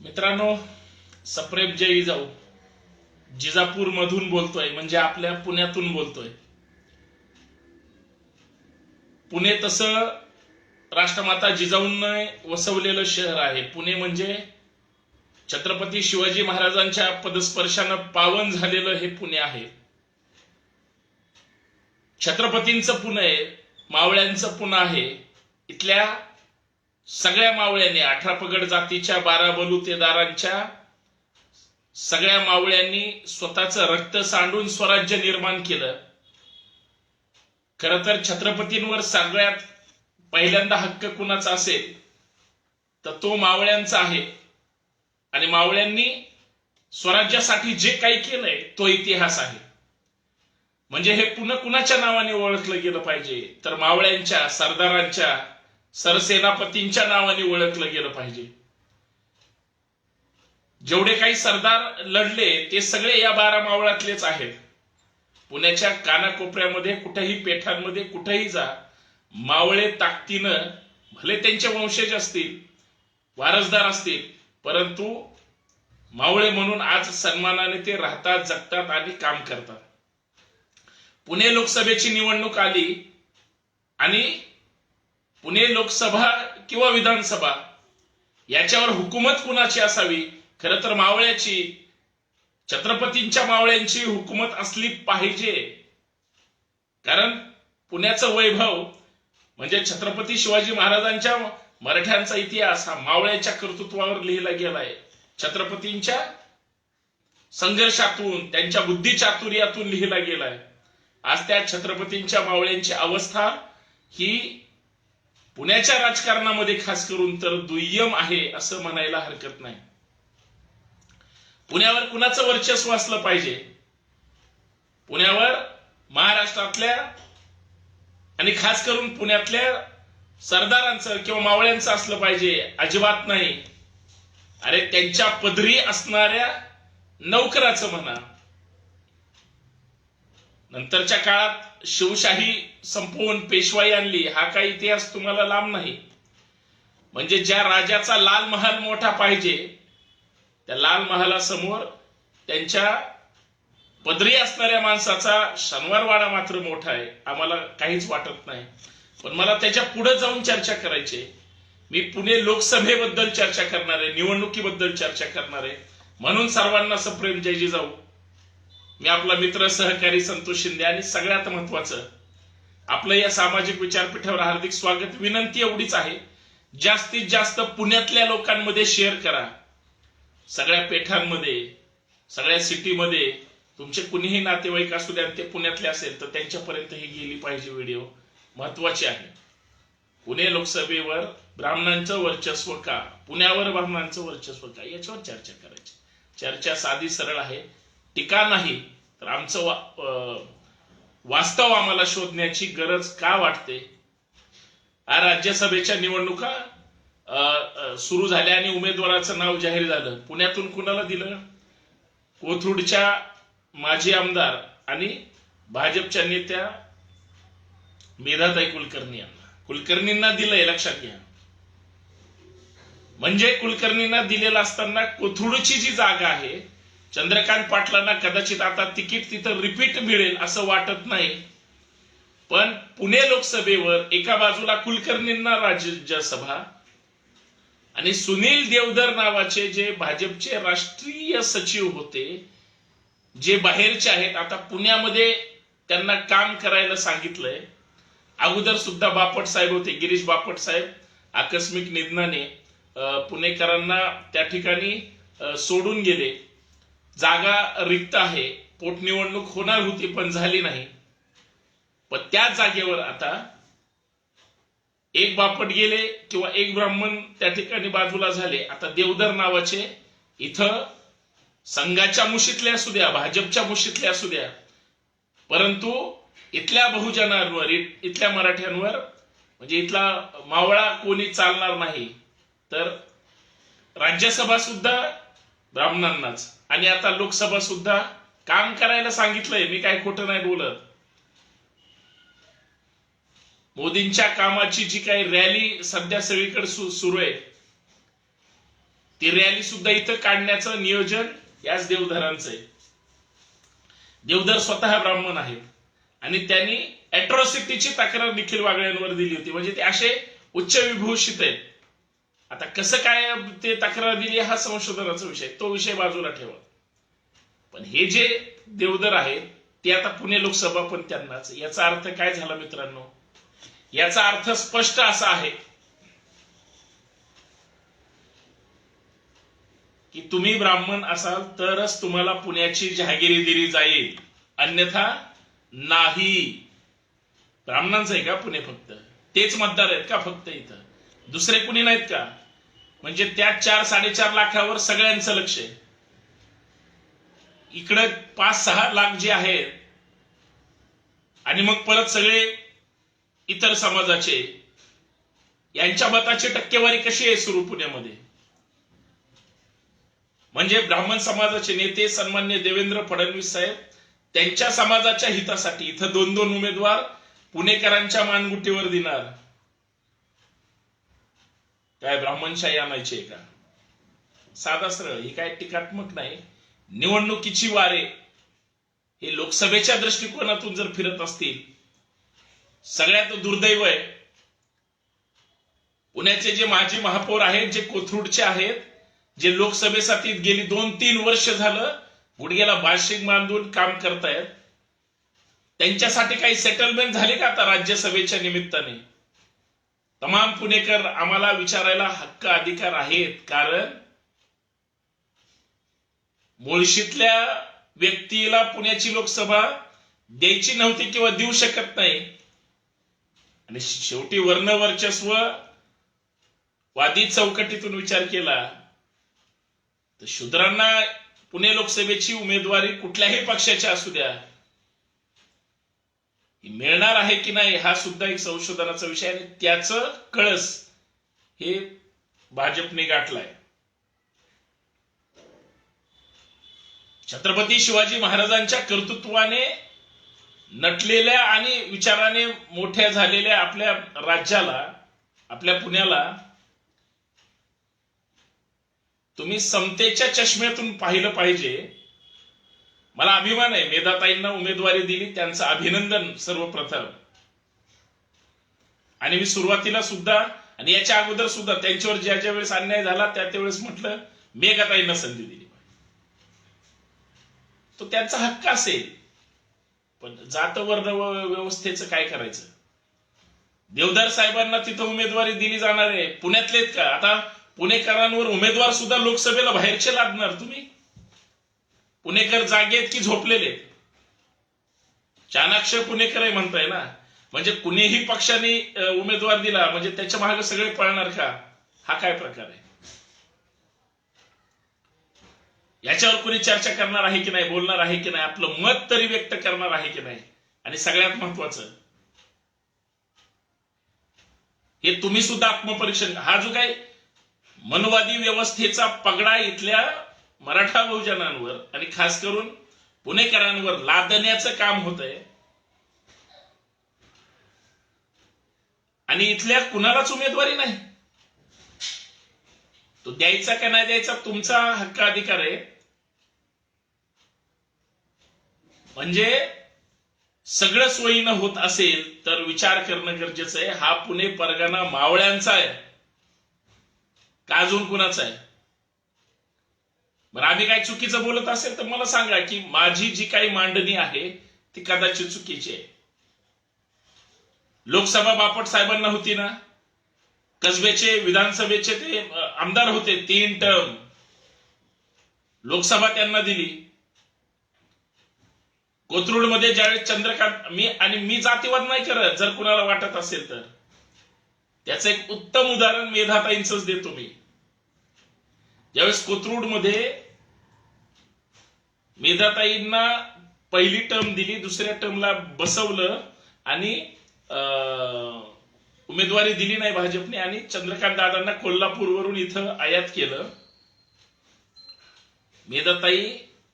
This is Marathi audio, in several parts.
मित्रांनो सप्रेम जयी जाऊ जिजापूर मधून बोलतोय म्हणजे आपल्या पुण्यातून बोलतोय. पुणे तसं राष्ट्रमाता जिजाऊन वसवलेलं शहर आहे. पुणे म्हणजे छत्रपती शिवाजी महाराजांच्या पदस्पर्शानं पावन झालेलं हे पुणे आहे. छत्रपतींचं पुणे मावळ्यांचं पुणे आहे. इथल्या सगळ्या मावळ्यांनी अठरा पगड जातीच्या बारा बलुतेदारांच्या सगळ्या मावळ्यांनी स्वतःचं रक्त सांडून स्वराज्य निर्माण केलं. खर तर छत्रपतींवर सगळ्यात पहिल्यांदा हक्क कुणाचा असेल तर तो मावळ्यांचा आहे. आणि मावळ्यांनी स्वराज्यासाठी जे काही केलंय तो इतिहास आहे. म्हणजे हे पुन्हा कुणाच्या नावाने ओळखलं गेलं पाहिजे? तर मावळ्यांच्या सरदारांच्या सरसेनापतींच्या नावाने ओळखलं गेलं पाहिजे. जेवढे काही सरदार लढले ते सगळे या बारा मावळातलेच आहेत. पुण्याच्या कानाकोपऱ्यामध्ये कुठेही पेठांमध्ये कुठेही जा मावळे ताकदीनं भले त्यांचे वंशज असतील वारसदार असतील परंतु मावळे म्हणून आज सन्मानाने ते राहतात जगतात आणि काम करतात. पुणे लोकसभेची निवडणूक आली आणि पुणे लोकसभा किंवा विधानसभा याच्यावर हुकूमत कुणाची असावी? खर तर मावळ्याची. छत्रपतींच्या मावळ्यांची हुकूमत असली पाहिजे. कारण पुण्याचं वैभव म्हणजे छत्रपती शिवाजी महाराजांच्या मराठ्यांचा इतिहास हा मावळ्याच्या कर्तृत्वावर लिहिला गेलाय. छत्रपतींच्या संघर्षातून त्यांच्या बुद्धिचातुर्यातून लिहिला गेलाय. आज त्या छत्रपतींच्या मावळ्यांची अवस्था ही पुण्याच्या राजकारणामध्ये खास करून तर दुय्यम आहे असं म्हणायला हरकत नाही. पुण्यावर कुणाचं वर्चस्व असलं पाहिजे? पुण्यावर महाराष्ट्रातल्या आणि खास करून पुण्यातल्या सरदारांचं किंवा मावळ्यांचं असलं पाहिजे अजिबात नाही. अरे त्यांच्या पदरी असणाऱ्या नौकराचं म्हणा नंतरच्या काळात शिवशाही संपवून पेशवाई आणली हा काही इतिहास तुम्हाला लांब नाही. म्हणजे ज्या राजाचा लाल महाल मोठा पाहिजे त्या लाल महालासमोर त्यांच्या पदरी असणाऱ्या माणसाचा शनिवारवाडा मात्र मोठा आहे आम्हाला काहीच वाटत नाही. पण मला त्याच्या पुढे जाऊन चर्चा करायची आहे. मी पुणे लोकसभेबद्दल चर्चा करणार आहे निवडणुकीबद्दल चर्चा करणार आहे. म्हणून सर्वांना सप्रेम जयजी जाऊ मी आपला मित्र सहकारी संतोष शिंदे आणि सगळ्यात महत्वाचं आपलं या सामाजिक विचारपीठावर हार्दिक स्वागत. विनंती एवढीच आहे जास्तीत जास्त पुण्यातल्या लोकांमध्ये शेअर करा. सगळ्या पेठांमध्ये सगळ्या सिटीमध्ये तुमचे कुणीही नातेवाईक असू द्या ते पुण्यातले असेल तर त्यांच्यापर्यंत ही गेली पाहिजे व्हिडिओ महत्वाची आहे. पुणे लोकसभेवर ब्राह्मणांचं वर्चस्व का? पुण्यावर ब्राह्मणांचं वर्चस्व का? याच्यावर चर्चा करायची. चर्चा साधी सरळ आहे. टीका नाही. तर आमचं वा, वास्तव आम्हाला शोधण्याची गरज का वाटते? आ राज्यसभेच्या निवडणुका सुरू झाल्या आणि उमेदवाराचं नाव जाहीर झालं. पुण्यातून कुणाला दिलं? कोथरूडच्या माजी आमदार आणि भाजपच्या नेत्या मेधाताई कुलकर्णी यांना. कुलकर्णींना दिलंय लक्षात घ्या. म्हणजे कुलकर्णींना दिलेलं असताना कोथरूडची जी जागा आहे चंद्रकांत पाटलांना कदाचित आता तिकीट तिथं रिपीट मिळेल असं वाटत नाही. पण पुणे लोकसभेवर एका बाजूला कुलकर्णींना राज्यसभा आणि सुनील देवधर नावाचे जे भाजपचे राष्ट्रीय सचिव होते जे बाहेरचे आहेत आता पुण्यामध्ये त्यांना काम करायला सांगितलंय. अगोदर सुद्धा बापट साहेब होते गिरीश बापट साहेब आकस्मिक निधनाने पुणेकरांना त्या ठिकाणी सोडून गेले. जागा रिक्त आहे पोटनिवडणूक होणार होती पण झाली नाही. पण त्या जागेवर आता एक बापट गेले किंवा एक ब्राह्मण त्या ठिकाणी बाजूला झाले. आता देवधर नावाचे इथं संघाच्या मुशीतल्या असू द्या भाजपच्या मुशीतल्या असू द्या. परंतु इथल्या बहुजनांवर इथल्या मराठ्यांवर म्हणजे इथला मावळा कोणी चालणार नाही. तर राज्यसभा सुद्धा ब्राह्मणांनाच. आणि आता लोकसभा सुद्धा काम करायला सांगितलंय. मी काय खोटं नाही बोलत. मोदींच्या कामाची जी काही रॅली सध्या सगळीकडे सुरू आहे ती रॅली सुद्धा इथं काढण्याचं नियोजन याच देवधरांचं आहे. देवधर स्वतः ब्राह्मण आहेत. आणि त्यांनी अॅट्रॉसिटीची तक्रार निखिल वागळ्यांवर दिली होती. म्हणजे ते असे उच्च विभूषित आहेत. आता कसं काय ते तक्रार दिली हा संशोधनाचा विषय तो विषय बाजूला ठेवा. पण हे जे देवदर आहेत ते आता पुणे लोकसभा पण त्यांनाच. याचा अर्थ काय झाला मित्रांनो? याचा अर्थ स्पष्ट असा आहे की तुम्ही ब्राह्मण असाल तरच तुम्हाला पुण्याची जहागिरी दिली जाईल. अन्यथा नाही. ब्राह्मणांचं आहे का पुणे फक्त? तेच मतदार आहेत का फक्त इथं? दुसरे कुणी नाहीत का? म्हणजे त्या चार साडेचार लाखावर सगळ्यांचं लक्ष आहे. इकडं पाच सहा लाख जे आहेत आणि मग परत सगळे इतर समाजाचे यांच्या मताची टक्केवारी कशी आहे सुरू पुण्यामध्ये? म्हणजे ब्राह्मण समाजाचे नेते सन्मान्य देवेंद्र फडणवीस साहेब त्यांच्या समाजाच्या हितासाठी इथं दोन दोन उमेदवार पुणेकरांच्या मानगुटीवर देणार. काय ब्राह्मणशाही आणायची आहे का? साधा सरळ ही काय टीकात्मक नाही. निवडणुकीची वारे हे लोकसभेच्या दृष्टिकोनातून जर फिरत असतील सगळ्यात दुर्दैव आहे. पुण्याचे जे माजी महापौर आहेत जे कोथरूडचे आहेत जे लोकसभेसाठी गेली दोन तीन वर्ष झालं गुडघ्याला बाशिंग बांधून काम करतायत. त्यांच्यासाठी काही सेटलमेंट झाली का आता राज्यसभेच्या निमित्ताने? तमाम पुणेकर आम्हाला विचारायला हक्क अधिकार आहेत कारण मुळशीतल्या व्यक्तीला पुण्याची लोकसभा द्यायची नव्हती किंवा देऊ शकत नाही. आणि शेवटी वर्ण वर्चस्व वादी चौकटीतून विचार केला तर शूद्रांना पुणे लोकसभेची उमेदवारी कुठल्याही पक्षाची असू द्या. मिळणार आहे की नाही हा सुद्धा एक संशोधनाचा विषय आणि त्याचं कळस हे भाजपने गाठलाय. छत्रपती शिवाजी महाराजांच्या कर्तृत्वाने नटलेल्या आणि विचाराने मोठ्या झालेल्या आपल्या राज्याला आपल्या पुण्याला तुम्ही समतेच्या चष्म्यातून पाहिलं पाहिजे. मला अभिमान आहे. मेधाताईंना उमेदवारी दिली. त्यांचं अभिनंदन सर्वप्रथम. आणि मी सुरुवातीला सुद्धा आणि याच्या अगोदर सुद्धा त्यांच्यावर ज्या ज्या वेळेस अन्याय झाला त्या त्यावेळेस म्हटलं मेघाताईंना संधी दिली तो त्यांचा हक्क असेल. पण जात वर्ण व्यवस्थेचं काय करायचं? देवदार साहेबांना तिथं उमेदवारी दिली जाणार आहे. पुण्यातलेत का? आता पुणेकरांवर उमेदवार सुद्धा लोकसभेला बाहेरचे लादणार तुम्ही? पुणेकर जागेत की झोपलेले? चाणाक्ष पुणेकर आहे म्हणताय ना. म्हणजे कुणीही पक्षाने उमेदवार दिला म्हणजे त्याच्यामागे सगळे पळणार का? हा काय प्रकार आहे? याच्यावर कुणी चर्चा करणार आहे की नाही बोलणार आहे की नाही आपलं मत तरी व्यक्त करणार आहे की नाही? आणि सगळ्यात महत्वाचं हे तुम्ही सुद्धा आत्मपरीक्षण हा जो काही मनवादी व्यवस्थेचा पगडा इथल्या मराठा बहुजनांवर आणि खास करून पुणेकरांवर लादण्याचं काम होत आहे आणि इथल्या कुणालाच उमेदवारी नाही. तो द्यायचा का नाही द्यायचा तुमचा हक्क अधिकार आहे. म्हणजे सगळं सोयीनं होत असेल तर विचार करणं गरजेचं आहे. हा पुणे परगणा मावळ्यांचा आहे. का अजून कुणाचा आहे? बरं आम्ही काय चुकीचं बोलत असेल तर मला सांगा की माझी जी काही मांडणी आहे ती कदाचित चुकीची आहे. लोकसभा बापट साहेबांना होती ना? कसबेचे विधानसभेचे ते आमदार होते तीन टर्म. लोकसभा त्यांना दिली. कोथरूडमध्ये ज्यावेळेस चंद्रकांत मी आणि मी जातीवाद नाही करत जर कुणाला वाटत असेल तर. त्याचं एक उत्तम उदाहरण मेधाताईंच देतो मी. ज्यावेळेस कोथरूडमध्ये मेधाताईंना पहिली टर्म दिली दुसऱ्या टर्मला बसवलं आणि अं, उमेदवारी दिली नाही भाजपने आणि चंद्रकांत दादांना कोल्हापूरवरून इथं आयात केलं. मेधाताई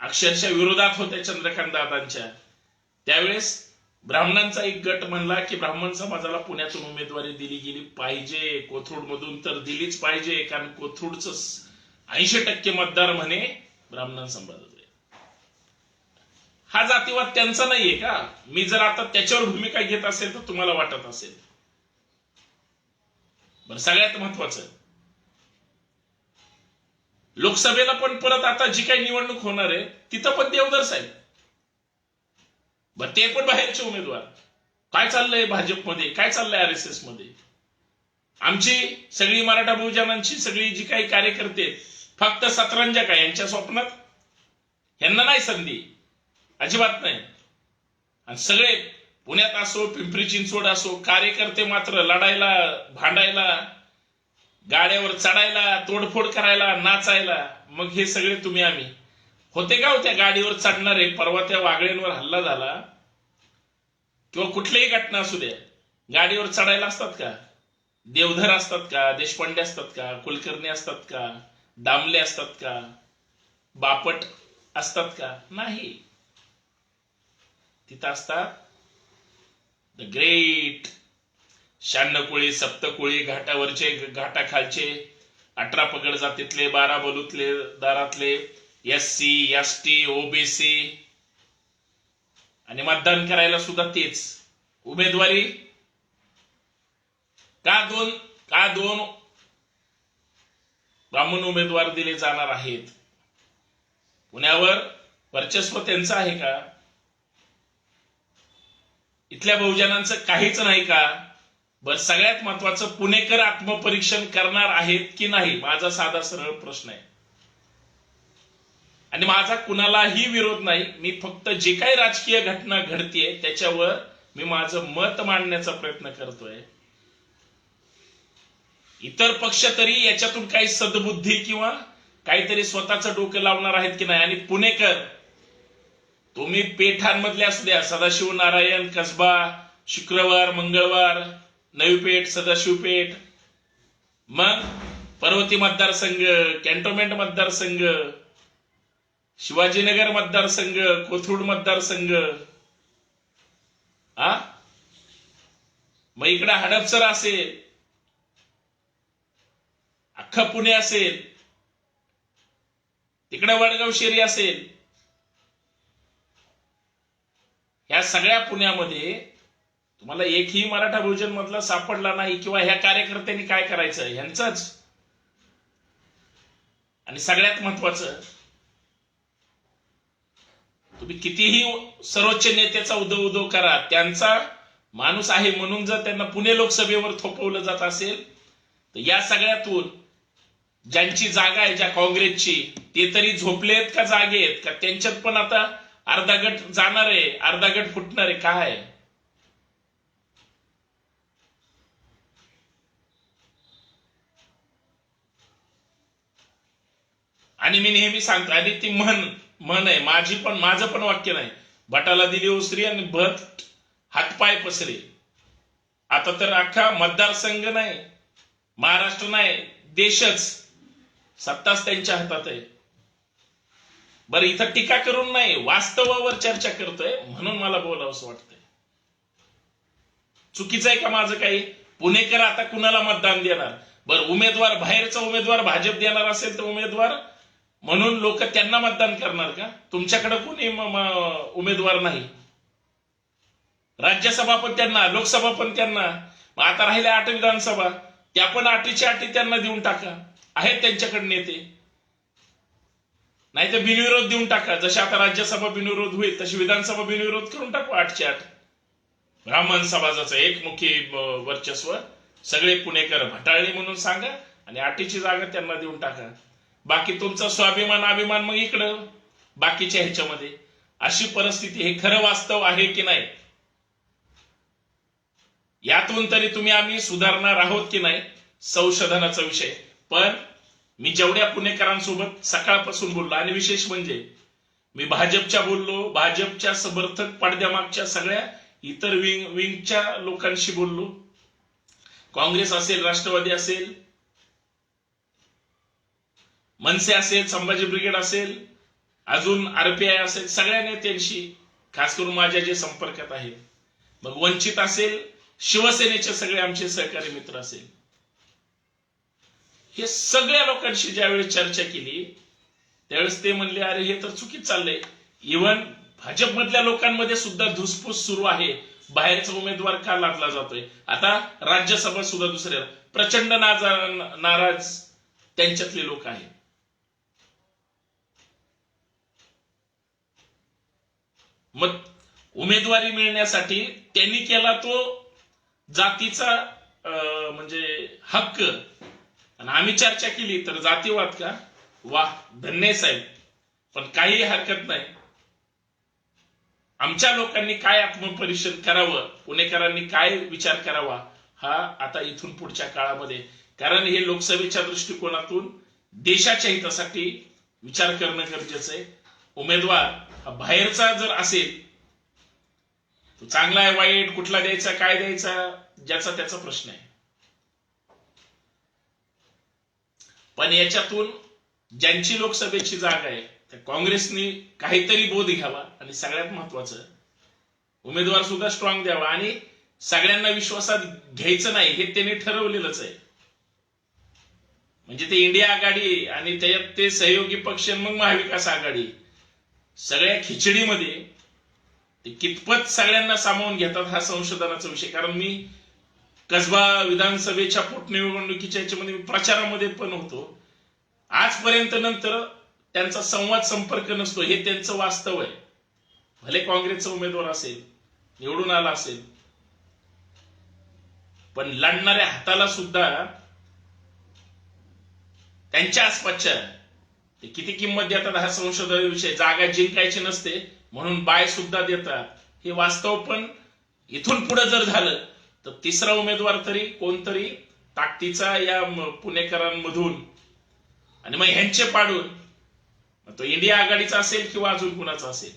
अक्षरशः विरोधात होत्या चंद्रकांत दादांच्या. त्यावेळेस ब्राह्मणांचा एक गट म्हणला की ब्राह्मण समाजाला पुण्यातून उमेदवारी दिली गेली पाहिजे कोथरूड मधून तर दिलीच पाहिजे कारण कोथरूडच ऐंशी टक्के मतदार म्हणे ब्राह्मण समाजाचे हा जातीवाद त्यांचा नाहीये का? मी जर आता त्याच्यावर भूमिका घेत असेल तर तुम्हाला वाटत असेल. बरं सगळ्यात महत्वाचं. लोकसभेला पण परत आता जी काही निवडणूक होणार आहे तिथं पण देवधर साहेब. बर ते पण बाहेरचे उमेदवार. काय चाललंय भाजपमध्ये? काय चाललंय आर एस एसमध्ये आमची सगळी मराठा बहुजनांची सगळी जी काही कार्यकर्ते फक्त सतरंजा काय यांच्या स्वप्नात? यांना नाही संधी. अजिबात नाही. आणि सगळे पुण्यात असो पिंपरी चिंचवड असो कार्यकर्ते मात्र लढायला भांडायला गाड्यावर चढायला तोडफोड करायला नाचायला मग हे सगळे तुम्ही आम्ही. होते का होत्या गाडीवर चढणारे? परवा त्या वागळ्यांवर हल्ला झाला. किंवा कुठलीही घटना असू द्या. गाडीवर चढायला असतात का? देवधर असतात का? देशपांडे असतात का? कुलकर्णी असतात का? दामले असतात का? बापट असतात का? नाही. तिथं असतात द ग्रेट शहाण्णव सप्तकुळी घाटावरचे घाटाखालचे अठरा पगड जातीतले बारा बलूतले दारातले S C S T OBC आणि मतदान करायला सुद्धा तेच. उमेदवारी का दोन का दोन ब्राह्मण उमेदवार दिले जाणार आहेत? पुण्यावर वर्चस्व त्यांचं आहे का? इथल्या बहुजनांचं काहीच नाही का? बर सगळ्यात महत्वाचं पुणेकर आत्मपरीक्षण करणार आहेत की नाही? माझा साधा सरळ प्रश्न आहे. आणि माझा कुणालाही विरोध नाही. मी फक्त जे काही राजकीय घटना घडतीये त्याच्यावर मी माझं मत मांडण्याचा प्रयत्न करतोय. इतर पक्ष तरी याच्यातून काही सद्बुद्धी किंवा काहीतरी स्वतःचं डोकं लावणार आहेत की नाही? आणि पुणेकर तुम्ही पेठांमधले असल्या सदाशिव नारायण कसबा शुक्रवार मंगळवार नवी पेठ सदाशिव पेठ मग पर्वती मतदारसंघ कॅन्टोन्मेंट मतदारसंघ शिवाजीनगर मतदारसंघ कोथरूड मतदारसंघ. आ? मग इकडे हडपसर असेल अख्खा पुणे असेल तिकडे वडगाव शेरी असेल ह्या सगळ्या पुण्यामध्ये तुम्हाला एकही मराठा बहुजन मधला सापडला नाही किंवा ह्या कार्यकर्त्यांनी काय करायचं यांचंच आणि सगळ्यात महत्वाचं तुम्ही कितीही सर्वोच्च नेत्याचा उदो उदो करा त्यांचा माणूस आहे म्हणून जर त्यांना पुणे लोकसभेवर थोपवलं जात असेल तर या सगळ्यातून ज्यांची जागा आहे ज्या काँग्रेसची ते तरी झोपलेत का जागे आहेत का त्यांच्यात पण आता अर्धा गट जाणार आहे अर्धा गट फुटणार आहे काय? आणि मी नेहमी सांगतो आणि ती म्हण म्हण आहे माझी पण माझं पण वाक्य नाही. भटाला दिली उसरी आणि भट हातपाय पसरे. आता तर अख्खा मतदारसंघ नाही महाराष्ट्र नाही देशच सत्ताच त्यांच्या हातात आहे. बरं इथं टीका करून नाही वास्तवावर चर्चा करतोय म्हणून मला बोलावंसं वाटतंय. चुकीचं आहे का माझं काही? पुणेकर आता कुणाला मतदान देणार? बरं उमेदवार बाहेरचा उमेदवार भाजप देणार असेल तर उमेदवार म्हणून लोक त्यांना मतदान करणार का? तुमच्याकडे कोणी उमेदवार नाही. राज्यसभा पण त्यांना लोकसभा पण त्यांना. आता राहिल्या आठ विधानसभा. त्या पण आठीच्या आठी त्यांना देऊन टाका. आहेत त्यांच्याकडे नेते. नाही तर बिनविरोध देऊन टाका. जशी आता राज्यसभा बिनविरोध होईल तशी विधानसभा बिनविरोध करून टाकू आठशे आठ. ब्राह्मण समाजाचं एकमुखी वर्चस्व सगळे पुणेकर भटाळली म्हणून सांगा आणि आटीची जागा त्यांना देऊन टाका. बाकी तुमचा स्वाभिमान अभिमान मग इकडं बाकीच्या ह्याच्यामध्ये. अशी परिस्थिती हे खरं वास्तव आहे की नाही? यातून तरी तुम्ही आम्ही सुधारणार आहोत की नाही? संशोधनाचा विषय. पण मी जेवढ्या पुणेकरांसोबत सकाळपासून बोललो आणि विशेष म्हणजे मी भाजपच्या बोललो भाजपच्या समर्थक पडद्यामागच्या सगळ्या इतर विंग विंगच्या लोकांशी बोललो. काँग्रेस असेल राष्ट्रवादी असेल मनसे असेल संभाजी ब्रिगेड असेल अजून आरपीआय असेल सगळ्या नेत्यांशी खास करून माझ्या जे संपर्कात आहेत मग वंचित असेल शिवसेनेचे सगळे आमचे सहकारी मित्र असेल. हे सगळ्या लोकांशी ज्यावेळेस चर्चा केली त्यावेळेस ते म्हणले अरे हे तर चुकीच चाललंय. इव्हन भाजपमधल्या लोकांमध्ये सुद्धा धुसफूस सुरू आहे. बाहेरचा उमेदवार का लादला जातोय? आता राज्यसभा सुद्धा दुसऱ्या प्रचंड नाराज त्यांच्यातले लोक आहेत. मग उमेदवारी मिळण्यासाठी त्यांनी केला तो जातीचा अं, म्हणजे हक्क. आणि आम्ही चर्चा केली तर जातीवाद का? वा धन्य साहेब. पण काही हरकत नाही. आमच्या लोकांनी काय आत्मपरीक्षण करावं? पुणेकरांनी काय विचार करावा? हा आता इथून पुढच्या काळामध्ये. कारण हे लोकसभेच्या दृष्टिकोनातून देशाच्या हितासाठी विचार करणं गरजेचं आहे. उमेदवार हा बाहेरचा जर असेल तो चांगला आहे वाईट कुठला द्यायचा काय द्यायचा ज्याचा त्याचा प्रश्न आहे. पण याच्यातून ज्यांची लोकसभेची जागा आहे त्या काँग्रेसनी काहीतरी बोध घ्यावा आणि सगळ्यात महत्वाचं उमेदवार सुद्धा स्ट्रॉंग द्यावा आणि सगळ्यांना विश्वासात घ्यायचं नाही हे त्यांनी ठरवलेलंच आहे. म्हणजे ते इंडिया आघाडी आहे आणि त्याच्यात ते सहयोगी पक्ष आणि मग महाविकास आघाडी सगळ्या खिचडीमध्ये ते कितपत सगळ्यांना सामावून घेतात हा संशोधनाचा विषय. कारण मी कसबा विधानसभेच्या पोटनिवडणुकीच्या याच्यामध्ये प्रचारामध्ये पण होतो. आजपर्यंत नंतर त्यांचा संवाद संपर्क नसतो. हे त्यांचं वास्तव आहे. भले काँग्रेसचा उमेदवार असेल निवडून आला असेल पण लढणाऱ्या हाताला सुद्धा त्यांच्या आसपासच्या ते किती किंमत देतात हा संशोधन विषय जागा जिंकायची नसते म्हणून बाय सुद्धा देतात. हे वास्तव पण इथून पुढे जर झालं तर तिसरा उमेदवार तरी कोणतरी ताकदीचा या पुणेकरांमधून. आणि मग ह्यांचे पाडून तो इंडिया आघाडीचा असेल किंवा अजून कुणाचा असेल?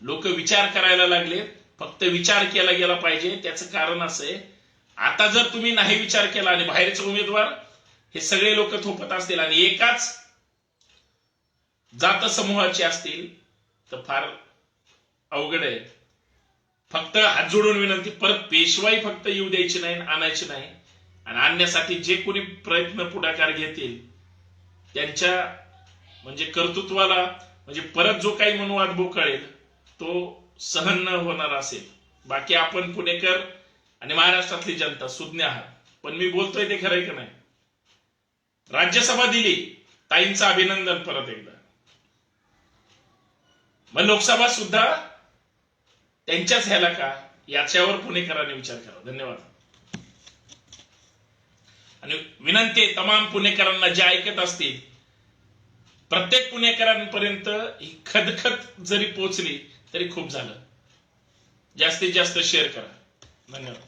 लोक विचार करायला लागले. फक्त विचार केला गेला पाहिजे. त्याचं कारण असं आहे आता जर तुम्ही नाही विचार केला आणि बाहेरचे उमेदवार हे सगळे लोक थोपत असतील आणि एकाच जात समूहाचे असतील तर फार अवघड आहे. फक्त हात जोडून विनंती परत पेशवाई फक्त येऊ द्यायची नाही आणायची नाही. आणि आणण्यासाठी जे कोणी प्रयत्न पुढाकार घेतील त्यांच्या म्हणजे कर्तृत्वाला म्हणजे परत जो काही मनोवाद बोकळेल तो सहन न होणार असेल. बाकी आपण पुणेकर आणि महाराष्ट्रातली जनता सुज्ञ आहात. पण मी बोलतोय ते खरंय का नाही? राज्यसभा दिली ताईंचं अभिनंदन परत एकदा. मग लोकसभा सुद्धा त्यांच्याच ह्याला का? याच्यावर पुणेकरांनी विचार करा धन्यवाद. आणि विनंती आहे तमाम पुणेकरांना जे ऐकत असतील प्रत्येक पुणेकरांपर्यंत ही खदखद जरी पोचली तरी खूप झालं. जास्तीत जास्त शेअर करा. धन्यवाद.